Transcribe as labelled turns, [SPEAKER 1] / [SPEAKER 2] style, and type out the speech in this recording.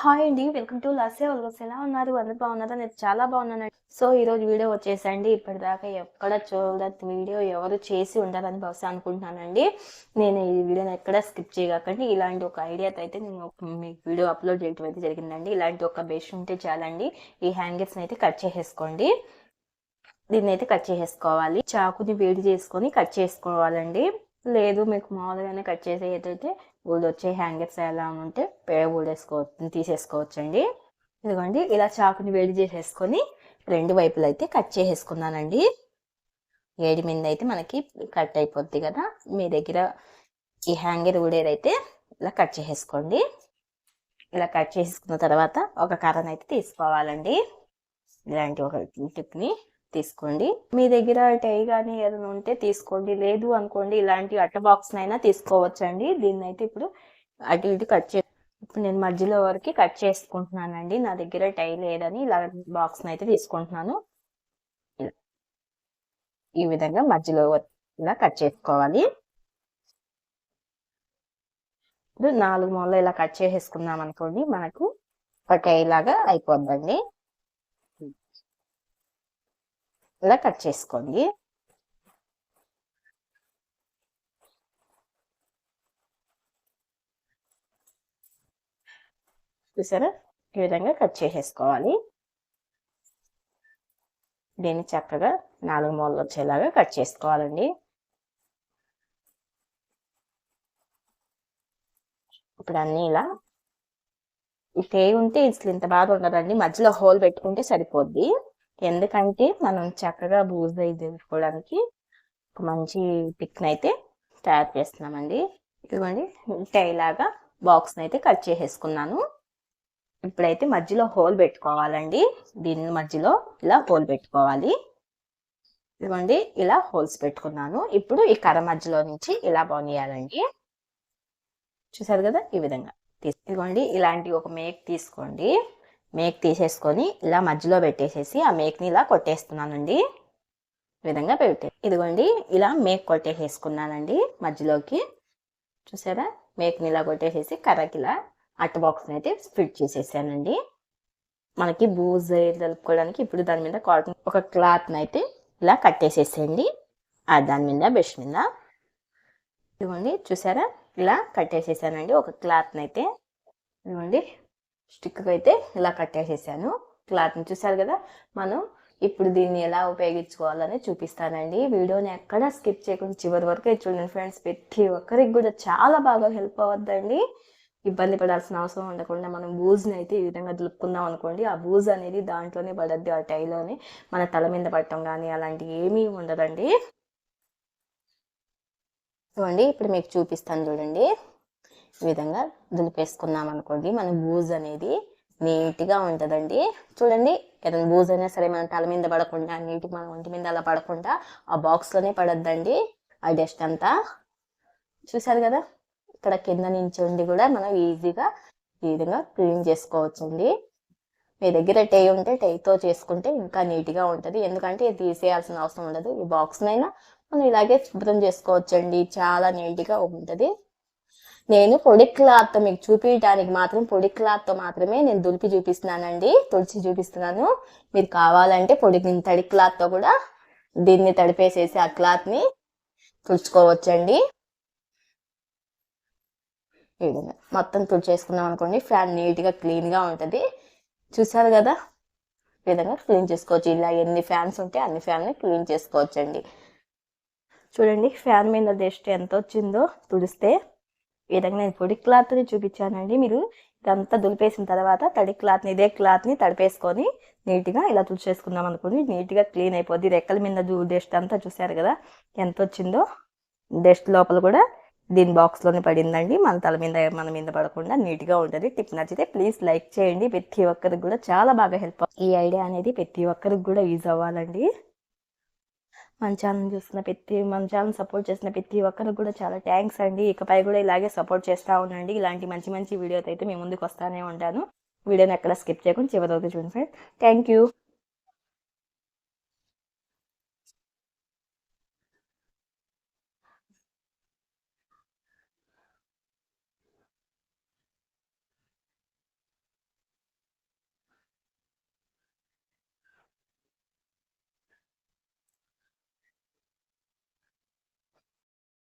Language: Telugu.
[SPEAKER 1] హాయ్ అండి వెల్కమ్ టు లస్సే ఒల్గోస్ ఎలా ఉన్నారు? అందరు బాగున్నారా? నేను చాలా బాగున్నానండి సో ఈ రోజు వీడియో వచ్చేసండి. ఇప్పటిదాకా ఎక్కడ చూడదు వీడియో ఎవరు చేసి ఉండాలని బహుశా అనుకుంటున్నానండి. నేను ఈ వీడియోని ఎక్కడ స్కిప్ చేయకండి. ఇలాంటి ఒక ఐడియాతో అయితే నేను మీకు వీడియో అప్లోడ్ చేయడం అయితే జరిగిందండి. ఇలాంటి ఒక బెస్ట్ ఉంటే చాలండి. ఈ హ్యాంగర్స్ని అయితే కట్ చేసేసుకోండి. దీన్ని అయితే కట్ చేసేసుకోవాలి. చాకుని వేడి చేసుకొని కట్ చేసుకోవాలండి. లేదు మీకు మామూలుగానే కట్ చేసే ఊళ్ళు వచ్చే హ్యాంగర్స్ ఎలా ఉంటే పేడ ఊడేసుకో తీసేసుకోవచ్చండి. ఇదిగోండి ఇలా చాకుని వేడి చేసేసుకొని రెండు వైపులు అయితే కట్ చేసేసుకున్నానండి. ఏడి మీద అయితే మనకి కట్ అయిపోద్ది కదా మీ దగ్గర ఈ హ్యాంగర్ ఊడేదైతే ఇలా కట్ చేసేసుకోండి. ఇలా కట్ చేసుకున్న తర్వాత ఒక కర్రను అయితే తీసుకోవాలండి. ఇలాంటి ఒక టిప్ని తీసుకోండి. మీ దగ్గర టై కానీ ఏదైనా ఉంటే తీసుకోండి. లేదు అనుకోండి ఇలాంటి అట్ట బాక్స్ అయినా తీసుకోవచ్చండి. దీన్ని అయితే ఇప్పుడు అటు ఇటు కట్ చే ఇప్పుడు నేను మధ్యలో వరకు కట్ చేసుకుంటున్నానండి. నా దగ్గర టై లేదని ఇలా బాక్స్ అయితే తీసుకుంటున్నాను. ఈ విధంగా మధ్యలో ఇలా కట్ చేసుకోవాలి. ఇప్పుడు నాలుగు మూలలో ఇలా కట్ చేసేసుకున్నాం అనుకోండి మనకు ఒక టై లాగా అయిపోద్దండి. ఇలా కట్ చేసుకోండి చూసారా? ఈ విధంగా కట్ చేసేసుకోవాలి. దీన్ని చక్కగా నాలుగు మూలలు వచ్చేలాగా కట్ చేసుకోవాలండి. ఇప్పుడు అన్నీ ఇలా ఈ ఉంటే ఇసులు ఇంత బాగా ఉండదండి మధ్యలో హోల్ పెట్టుకుంటే సరిపోద్ది. ఎందుకంటే మనం చక్కగా బూజు దింపుకోవడానికి ఒక మంచి పిక్ని అయితే తయారు చేస్తున్నామండి. ఇదిగోండి టై లాగా బాక్స్ని అయితే కట్ చేసేసుకున్నాను. ఇప్పుడైతే మధ్యలో హోల్ పెట్టుకోవాలండి. దీని మధ్యలో ఇలా హోల్ పెట్టుకోవాలి. ఇదిగోండి ఇలా హోల్స్ పెట్టుకున్నాను. ఇప్పుడు ఈ కర్ర మధ్యలో నుంచి ఇలా బాగునియాలండి చూసారు కదా ఈ విధంగా. ఇదిగోండి ఇలాంటి ఒక మేక్ తీసుకోండి. మేక్ తీసేసుకొని ఇలా మధ్యలో పెట్టేసేసి ఆ మేక్ని ఇలా కొట్టేస్తున్నానండి. ఈ విధంగా పెట్టే ఇదిగోండి ఇలా మేక్ కొట్టేసేసుకున్నానండి మధ్యలోకి. చూసారా? మేక్ని ఇలా కొట్టేసేసి కర్రకి ఇలా అట్ట బాక్స్ని అయితే ఫిట్ చేసేసానండి. మనకి బూజ్ కలుపుకోవడానికి ఇప్పుడు దాని మీద కాటన్ ఒక క్లాత్ని అయితే ఇలా కట్టేసేసేయండి. ఆ దాని మీద బెస్ట్ మీద. ఇదిగోండి చూసారా? ఇలా కట్టేసేసానండి ఒక క్లాత్ని అయితే. ఇదిగోండి స్టిక్ అయితే ఇలా కట్టేసేసాను. క్లాత్ని చూసారు కదా? మనం ఇప్పుడు దీన్ని ఎలా ఉపయోగించుకోవాలని చూపిస్తానండి. వీడియోని ఎక్కడ స్కిప్ చేయకుండా చివరి వరకు చూడండి ఫ్రెండ్స్. ప్రతి ఒక్కరికి కూడా చాలా బాగా హెల్ప్ అవ్వద్దండి. ఇబ్బంది పడాల్సిన అవసరం ఉండకుండా మనం బూజ్ని అయితే ఈ విధంగా దులుపుకుందాం అనుకోండి ఆ బూజ్ అనేది దాంట్లోనే పడద్ది ఆ టైలోనే మన తల మీద పడటం కానీ అలాంటివి ఏమీ ఉండదండి. చూడండి ఇప్పుడు మీకు చూపిస్తాను చూడండి. విధంగా దులిపేసుకున్నాం అనుకోండి మన బూజ్ అనేది నీట్గా ఉంటుందండి. చూడండి ఏదైనా బూజ్ అయినా సరే మన తల మీద పడకుండా నీట్గా మన ఒంటి మీద అలా పడకుండా ఆ బాక్స్లోనే పడద్దండి. ఆ డస్ట్ అంతా. చూసారు కదా? ఇక్కడ కింద నుంచి ఉండి కూడా మనం ఈజీగా ఈ విధంగా క్లీన్ చేసుకోవచ్చండి. మీ దగ్గర టే ఉంటే టేతో చేసుకుంటే ఇంకా నీట్గా ఉంటుంది. ఎందుకంటే ఇది తీసేయాల్సిన అవసరం ఉండదు. ఈ బాక్స్నైనా మనం ఇలాగే శుభ్రం చేసుకోవచ్చండి. చాలా నీట్గా ఉంటుంది. నేను పొడి క్లాత్ మీకు చూపించడానికి మాత్రం పొడి క్లాత్తో మాత్రమే నేను దులిపి చూపిస్తున్నానండి. తుడిచి చూపిస్తున్నాను. మీరు కావాలంటే పొడి తడి క్లాత్తో కూడా దీన్ని తడిపేసేసి ఆ క్లాత్ని తుడుచుకోవచ్చండి. ఈ విధంగా మొత్తం తుడిచేసుకున్నాం అనుకోండి ఫ్యాన్ నీట్గా క్లీన్గా ఉంటుంది. చూసారు కదా? ఈ విధంగా క్లీన్ చేసుకోవచ్చు. ఇలా ఎన్ని ఫ్యాన్స్ ఉంటే అన్ని ఫ్యాన్ని క్లీన్ చేసుకోవచ్చండి. చూడండి ఫ్యాన్ మీద డస్ట్ ఎంత వచ్చిందో తుడిస్తే ఈ విధంగా నేను పొడి క్లాత్ని చూపించానండి. మీరు ఇదంతా దులిపేసిన తర్వాత తడి క్లాత్ని ఇదే క్లాత్ని తడిపేసుకొని నీట్గా ఇలా తుడిచేసుకుందాం అనుకోండి. నీట్గా క్లీన్ అయిపోద్ది. రెక్కల మీద డస్ట్ అంతా చూసారు కదా ఎంత వచ్చిందో డస్ట్ లోపల కూడా దీని బాక్స్లోనే పడిందండి. మన తల మీద మన మీద పడకుండా నీట్గా ఉంటుంది. టిప్ నచ్చితే ప్లీజ్ లైక్ చేయండి. ప్రతి ఒక్కరికి కూడా చాలా బాగా హెల్ప్ ఈ ఐడియా అనేది ప్రతి ఒక్కరికి కూడా యూజ్ అవ్వాలండి. మన ఛానల్ చూస్తున్న ప్రతి మన ఛానల్ సపోర్ట్ చేసిన ప్రతి ఒక్కరికి కూడా చాలా థ్యాంక్స్ అండి. ఇకపై కూడా ఇలాగే సపోర్ట్ చేస్తూ ఉండండి. ఇలాంటి మంచి మంచి వీడియోతో అయితే మీ ముందుకు వస్తానే ఉంటాను. వీడియోని ఎక్కడ స్కిప్ చేయకుండా చివరి చూడండి ఫ్రెండ్ థ్యాంక్ యూ